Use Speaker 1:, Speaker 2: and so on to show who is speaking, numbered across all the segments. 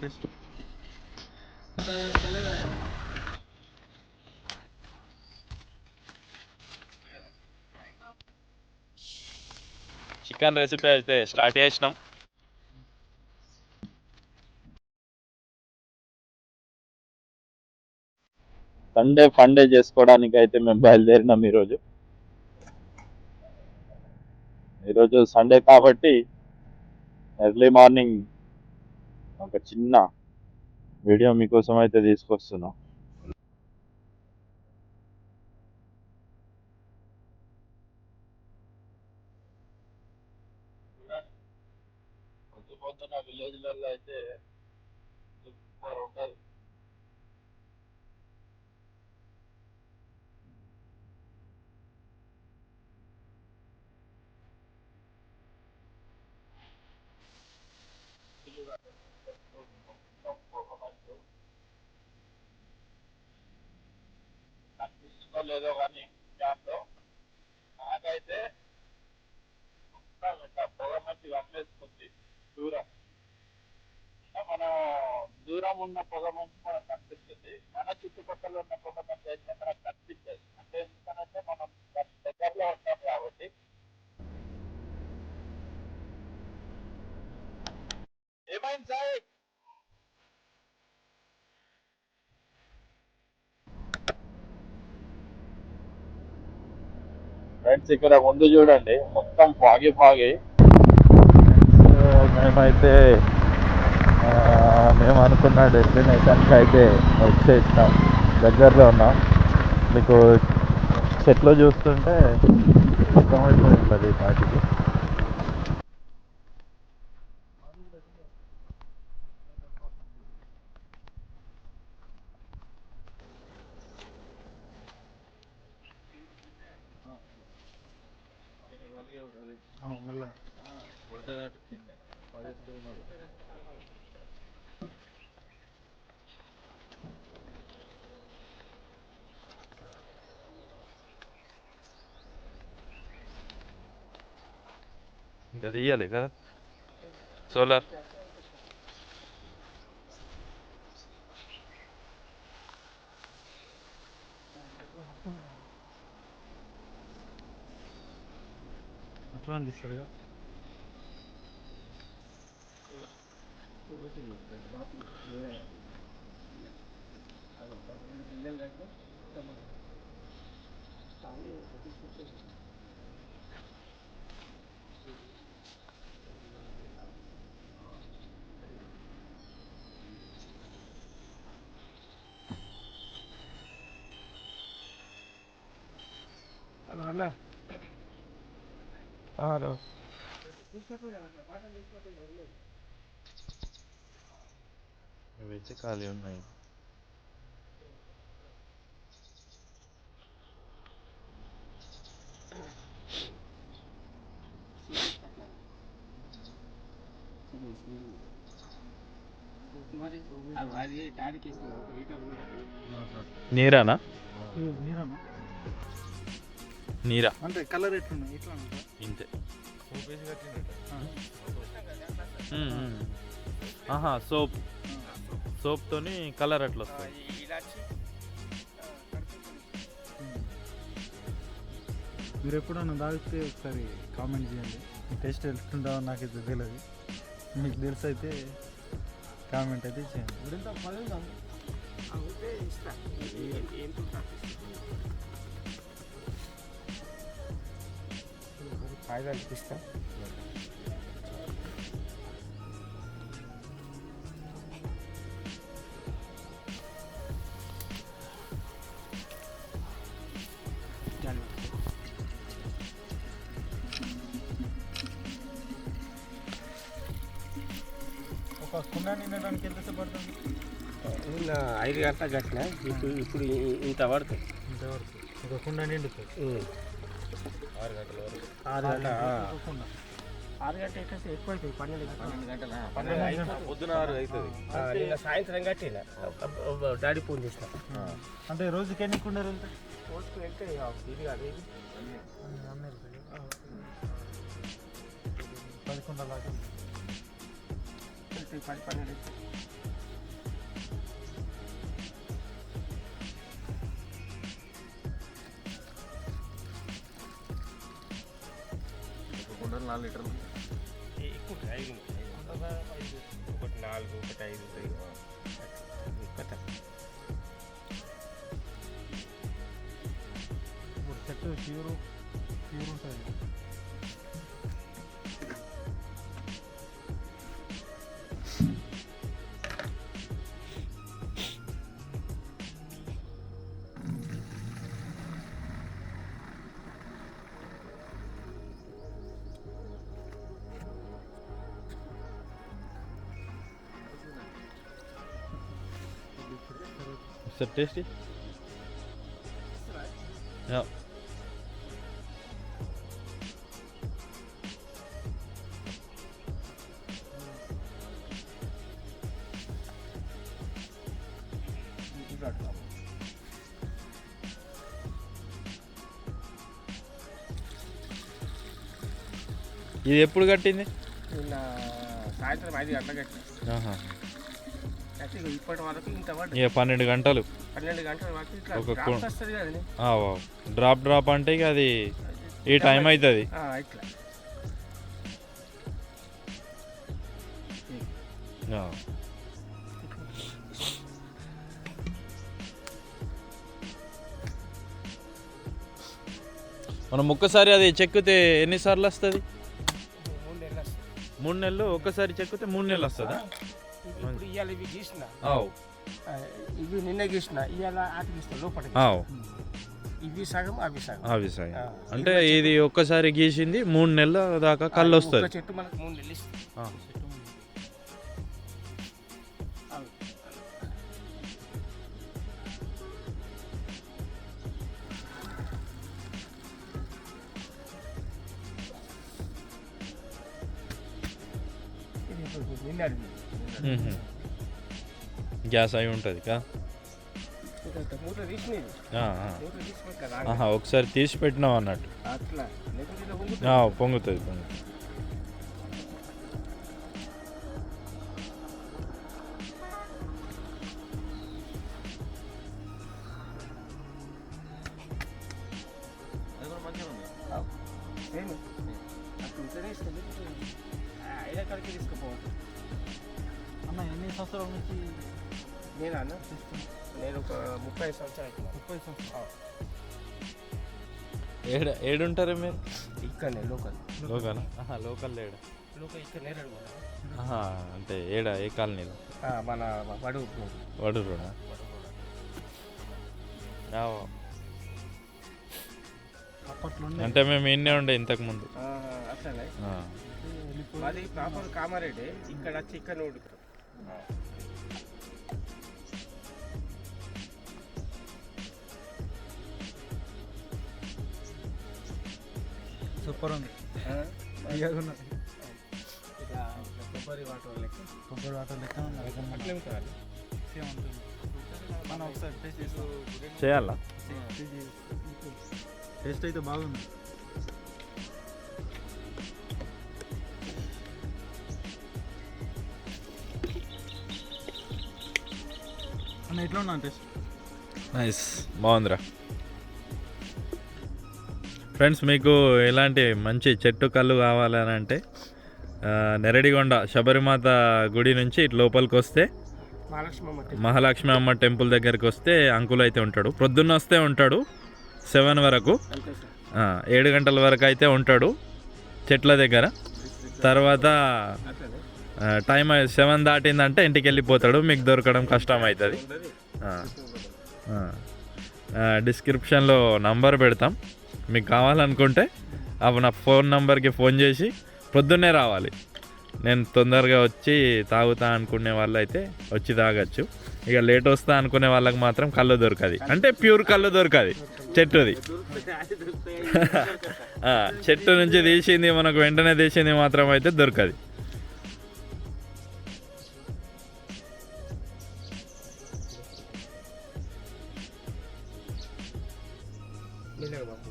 Speaker 1: తెచ్చు
Speaker 2: chicken recipe అయితే start చేసినాం సండే ఫండే చేసుకోవడానికి అయితే మేము బయలుదేరినాం ఈరోజు. ఈరోజు సండే కాబట్టి ఎర్లీ మార్నింగ్ ఒక చిన్న వీడియో మీకోసం అయితే తీసుకొస్తున్నాం. కనిపిస్తుందో లేదో కానీ దాంట్లో. నాకైతే పొగ మట్టి అమ్మేసుకుంది దూరం. మనం దూరం ఉన్న పొగ మంచి మనకు కనిపిస్తుంది. మన చుట్టుపక్కల ఉన్న పొగ మంచి అయితే మనకు కనిపించదు. అంటే ఎందుకనంటే మనం దగ్గరలో ఉంటాం కాబట్టి. ఏమైంది సార్ ఫ్రెండ్స్ ఇక్కడ ముందు చూడండి. మొత్తం ఫాగి ఫాగి. మేమైతే మేము అనుకున్న డెస్టినేషన్కి అయితే వచ్చేసినాం. దగ్గరలో ఉన్నాం. మీకు చెట్లు చూస్తుంటే అర్థమవుతుంది పది పాటికి ఇంకా తీయాలి కదా عندي
Speaker 1: سريع أنا لا హలో
Speaker 2: ఇవైతే ఖాళీ ఉన్నాయి నీరానా నీరా
Speaker 1: అంటే కలర్ ఇట్లా?
Speaker 2: ఇంతే ఆహా సోప్ సోప్తోని కలర్ అట్లా వస్తుంది
Speaker 1: మీరు ఎప్పుడన్నా తాగితే ఒకసారి కామెంట్ చేయండి మీ టేస్ట్ ఎట్లుంటుందో నాకు అయితే తెలియదు మీకు తెలిసి అయితే కామెంట్ అయితే చేయండి
Speaker 3: హాయిగా అనిపిస్తా
Speaker 1: ఒక కుండ నిండడానికి ఎంతసేపు పడుతుంది
Speaker 3: నిన్న ఐదు గంటల కట్టిన ఇప్పుడు ఇప్పుడు ఇ- ఇంత పడుతుంది
Speaker 1: ఇంతవరకు ఒక కుండ నిండుతుంది
Speaker 3: ఉమ్.
Speaker 2: ఆరు గంటల వరకు.
Speaker 3: ఆరు గంటల ఆరు గంటల ఎక్కువ అవుతుంది పన్నెండు గంటల.
Speaker 2: పన్నెండు గంటల? పొద్దున ఆరు అవుతుంది
Speaker 3: సాయంత్రం కట్టిన. డాడీ ఫోన్ చేసిన.
Speaker 1: అంటే రోజుకి ఎన్ని కుండలు వెళ్తాయి
Speaker 3: రోజుకు వెళ్తే ఇది కాదు ఇది.
Speaker 1: పది కుండలు
Speaker 3: పది పన్నెండు.
Speaker 4: నాలుగు లీటర్లు
Speaker 3: ఎక్కువ ఉంటాయి, ఐదు ఉంటాయి. ఐదు. ఒకటి నాలుగు ఒకటి ఐదు
Speaker 2: That tasty? Ja.
Speaker 3: ఇది
Speaker 2: ఎప్పుడు కట్టింది
Speaker 3: నిన్న సాయంత్రం ఐదు గంటలకు కట్టిన
Speaker 2: ఆహా.
Speaker 3: అయితే ఇక ఇప్పటి వరకు ఇంత
Speaker 2: పన్నెండు గంటలు
Speaker 3: డ్రాప్.
Speaker 2: డ్రాప్ అంటే ఇక అది ఈ టైం అవుతుంది. మనం ఒక్కసారి అది చెక్కితే ఎన్నిసార్లు వస్తుంది?
Speaker 3: మూడు నెలలు
Speaker 2: ఒక్కసారి చెక్కితే మూడు నెలలు వస్తుందా?
Speaker 3: ఇవి గీసిన నిన్న ఇవాళ లోపల ఇవి సగం అవి సగం
Speaker 2: అవి
Speaker 3: ఆ.
Speaker 2: అంటే ఇది ఒక్కసారి గీసింది మూడు నెలల దాకా కళ్ళు వస్తుంది
Speaker 3: చెట్టు మనకు మూడు నెలలు ఇస్తుంది
Speaker 2: ఆ. గ్యాస్ అయి ఉంటుంది ఒకసారి తీసి పెట్టినావు అన్నట్టు. పొంగుతుంది. పొంగుతుంది
Speaker 1: అన్న ఎన్ని సంవత్సరాల నుంచి
Speaker 3: నేను అన్న? నేను ఒక ముప్పై సంవత్సరాలు
Speaker 1: ముప్పై సంవత్సరాలు?
Speaker 2: ఏడ ఏడుంటారు మీరు?
Speaker 3: ఇక్కడనే లోకల్.
Speaker 2: లోకల్? లోకల్ ఏడ?
Speaker 3: లోకల్ ఇక్కడ నేరడు
Speaker 2: అంటే ఏడ ఏ కాలనీలో?
Speaker 3: మన వడు
Speaker 2: వడూరునా
Speaker 1: అప్పట్లో ఉండే.
Speaker 2: అంటే మేము ఇన్నే ఉండే ఇంతకు ముందు.
Speaker 3: అట్లనే. మాది ప్రాపర్ కామారెడ్డి. ఇక్కడ వచ్చి ఇక్కడ.
Speaker 1: సూపర్ ఉంది.
Speaker 3: కొబ్బరి వాటర్ లెక్క?
Speaker 1: కొబ్బరి వాటర్ లెక్క ఉన్నది. ఒక ముక్క
Speaker 3: అట్లే ఉంటుంది
Speaker 1: సేమ్ ఉంటుంది. మనం ఒకసారి టేస్ట్
Speaker 2: చేయాలా?
Speaker 1: టేస్ట్ అయితే బాగుంది. అన్న ఎట్లా ఉన్నా టేస్ట్?
Speaker 2: నైస్. బాగుందిరా. ఫ్రెండ్స్ మీకు ఇలాంటి మంచి చెట్టు కళ్ళు కావాలని అంటే నెరడిగొండ శబరిమాత గుడి నుంచి ఇటు లోపలికి వస్తే
Speaker 3: మహాలక్ష్మి అమ్మ టెంపుల్.
Speaker 2: దగ్గరికి వస్తే అంకుల్ అయితే ఉంటాడు. ప్రొద్దున్న వస్తే ఉంటాడు సెవెన్ వరకు. ఏడు గంటల వరకు అయితే ఉంటాడు చెట్ల దగ్గర. తర్వాత టైం సెవెన్ దాటిందంటే ఇంటికి వెళ్ళిపోతాడు. మీకు దొరకడం కష్టం అవుతుంది డిస్క్రిప్షన్లో నంబర్ పెడతాం. మీకు కావాలనుకుంటే అప్పుడు నా ఫోన్ నంబర్కి ఫోన్ చేసి పొద్దున్నే రావాలి. నేను తొందరగా వచ్చి తాగుతా అనుకునే వాళ్ళు అయితే వచ్చి తాగొచ్చు. ఇక లేట్ వస్తా అనుకునే వాళ్ళకి మాత్రం కళ్ళు దొరకది. అంటే ప్యూర్ కళ్ళు దొరకది. చెట్టుది. చెట్టు నుంచి తీసింది మనకు వెంటనే తీసింది మాత్రం అయితే దొరకది.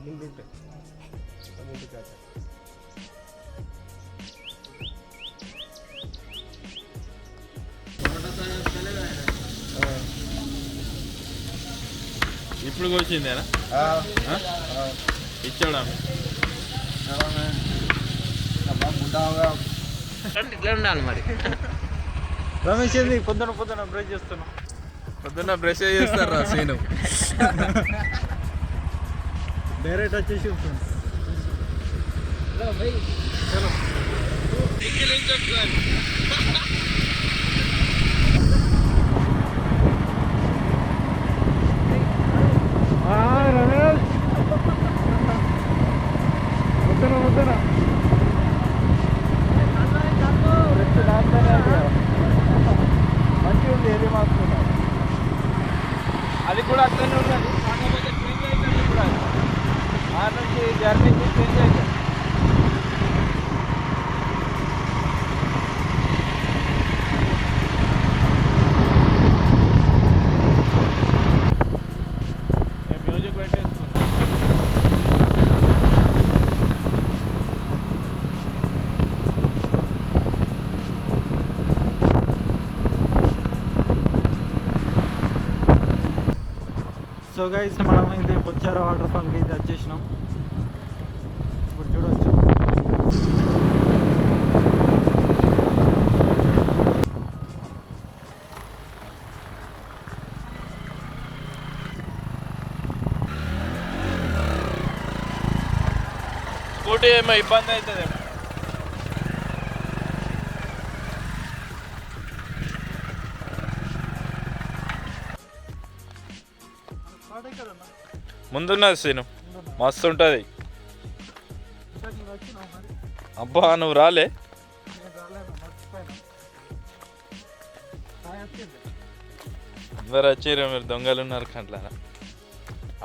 Speaker 3: ముందుంటాయి ముందు కాక
Speaker 2: ఇప్పుడు వచ్చిందేనా ఇచ్చాడా
Speaker 5: ఇట్లా ఉండాలి మరి
Speaker 1: రమేష్ ఏంది పొద్దున పొద్దున బ్రష్ చేస్తున్నాం
Speaker 2: పొద్దున్న బ్రష్ చేస్తారా సీను
Speaker 1: డైరెక్ట్ వచ్చేసి ఫ్రెండ్స్ రమేష్. మంచిగా ఉంది ఏది మాత్రం.
Speaker 5: అది కూడా అట్లనే ఉన్నది కాకపోతే అది. ఆ నుంచి జర్నీకి చేంజ్ అవుతుంది
Speaker 2: మ్యూజిక్ పెట్టేసుకున్నా
Speaker 1: సో గైస్ మనం అయితే పొచ్చార వాటర్ ఫాల్కి అయితే వచ్చేసినాం. ఇప్పుడు చూడవచ్చు
Speaker 2: స్కూటీ ఏమో ఇబ్బంది అవుతుంది. ముందున్నది సీను. మస్తు ఉంటుంది. అబ్బా నువ్వు రాలే. అందరు వచ్చారు మీరు దొంగలు ఉన్నారు కంట్లారా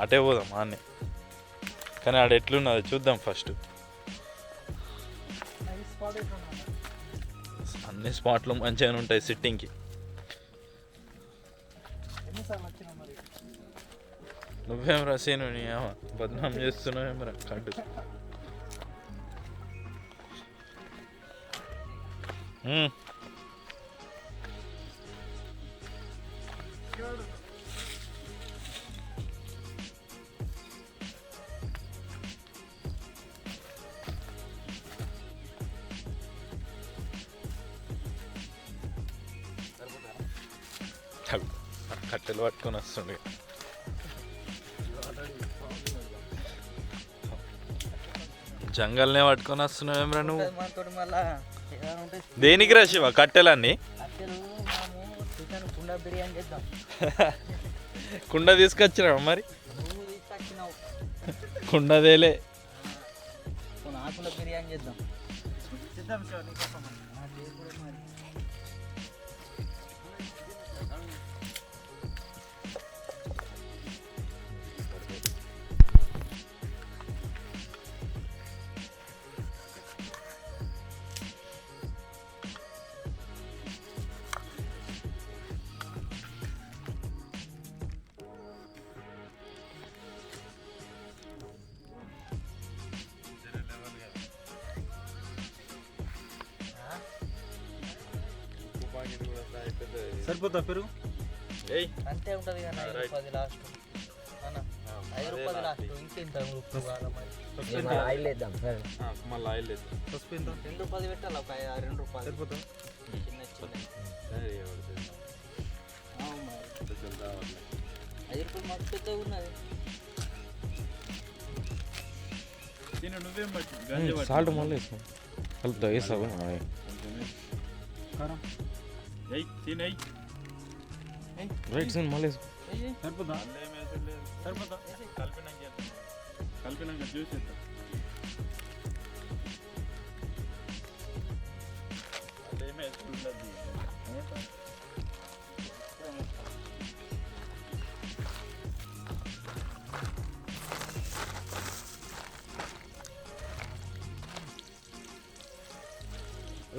Speaker 2: అటే పోదాం ఆనే కానీ ఆడ ఎట్లున్నది చూద్దాం ఫస్ట్. అన్ని స్పాట్లు మంచిగానే ఉంటాయి సిట్టింగ్కి నువ్వేం రా సీను నీ ఏమో బద్నాం చేస్తున్నావేం రా కడ్డు మ్మ్. చల్. కట్టెలు పట్టుకొని వస్తుండే జంగల్నే పట్టుకొని వస్తున్నావేమ్రా నువ్వు? దేనికి రా శివ? కట్టెలన్నీ?
Speaker 5: కుండ బిర్యానీ చేద్దాం.
Speaker 2: కుండ తీసుకొచ్చిరా మరి?
Speaker 5: తీసుకొచ్చినావు.
Speaker 2: కుండదేలే
Speaker 5: బిర్యానీ చేద్దాం.
Speaker 1: సరిపోతా పెరుగు
Speaker 2: ఏయ్.
Speaker 5: అంతే ఉంటుంది కానీ ఐదు. రూపాయలు లాస్ట్ అన్న ఐదు రూపాయలు లాస్ట్ ఇంకెంత ఆయిల్ వేద్దాం సరే.
Speaker 2: మళ్ళీ ఆయిల్
Speaker 1: ఎంత
Speaker 5: రెండు రూపాయలు పెట్టాలి? ఒక ఐదు- రెండు రూపాయలు.
Speaker 1: సరిపోతా?
Speaker 5: చిన్న చిన్న. అవును మరి. ఐదు రూపాయలు మాకు పెద్దగా ఉన్నది.
Speaker 2: సాల్ట్ మళ్ళీ వేసుకో. కలుపుతా వేస్తావు
Speaker 1: కారం.
Speaker 2: రైట్ సైడ్ మళ్ళీ.
Speaker 1: సరిపోతా సరిపోతా
Speaker 2: కలిపినాక జ్యూస్ వేస్తా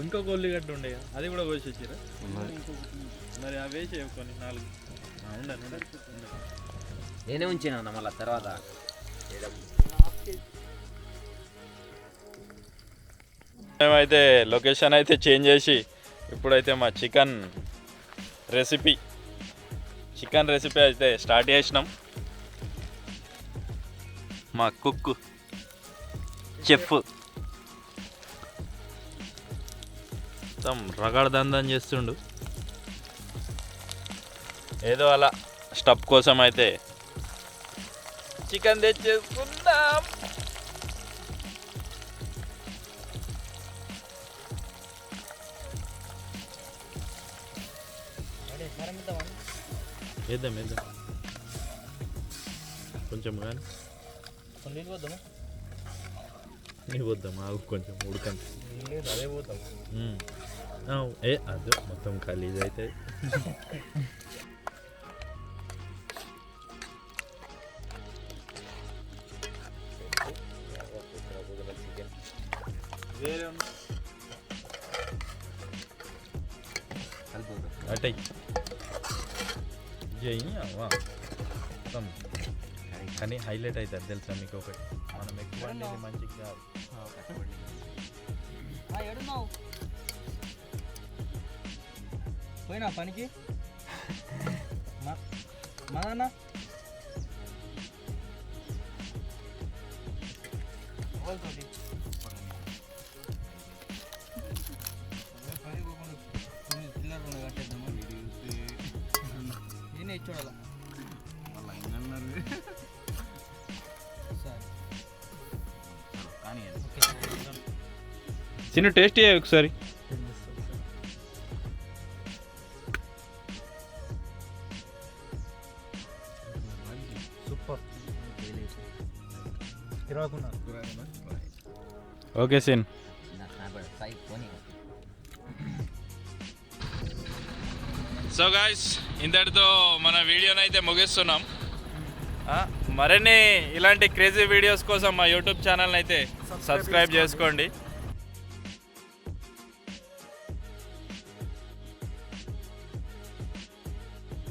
Speaker 2: ఇంకొక ఉల్లిగడ్డ ఉండే అది కూడా కోసి వచ్చిరా? మరి అవి కొన్ని నాలుగు? ఉండండి.
Speaker 5: నేనే ఉంచాను అన్న మళ్ళీ తర్వాత.
Speaker 2: మేమైతే లొకేషన్ అయితే చేంజ్ చేసి ఇప్పుడైతే మా చికెన్ రెసిపీ చికెన్ రెసిపీ అయితే స్టార్ట్ చేసినాం. మా కుక్ చెఫ్. మొత్తం రగడ దందం చేస్తుండు. ఏదో అలా స్టప్ కోసం అయితే చికెన్ తెచ్చేసుకుందాం. వేద్దాం వేద్దాం కొంచెం కానీ.
Speaker 5: నీళ్ళు వద్దామా
Speaker 2: నీ వద్దాం ఆగు కొంచెం ఉడకండి.
Speaker 5: అదే పోతాం.
Speaker 2: ఏ అదే మొత్తం ఖాళీ అయితే. హైలైట్ అవుతుంది తెలుసా మీకు ఒకటి మనం ఎక్కువ వండేది మంచిగా కాదు.
Speaker 5: పోయినా పనికి? మదన్న నేనే
Speaker 2: చిన్న టేస్ట్ చేయ ఒకసారి. Okay scene. సో గాయస్ ఇంతటితో మన వీడియోని అయితే ముగిస్తున్నాం. ఆ, మరిన్ని ఇలాంటి క్రేజీ వీడియోస్ కోసం మా యూట్యూబ్ ఛానల్ని అయితే సబ్స్క్రైబ్ చేసుకోండి.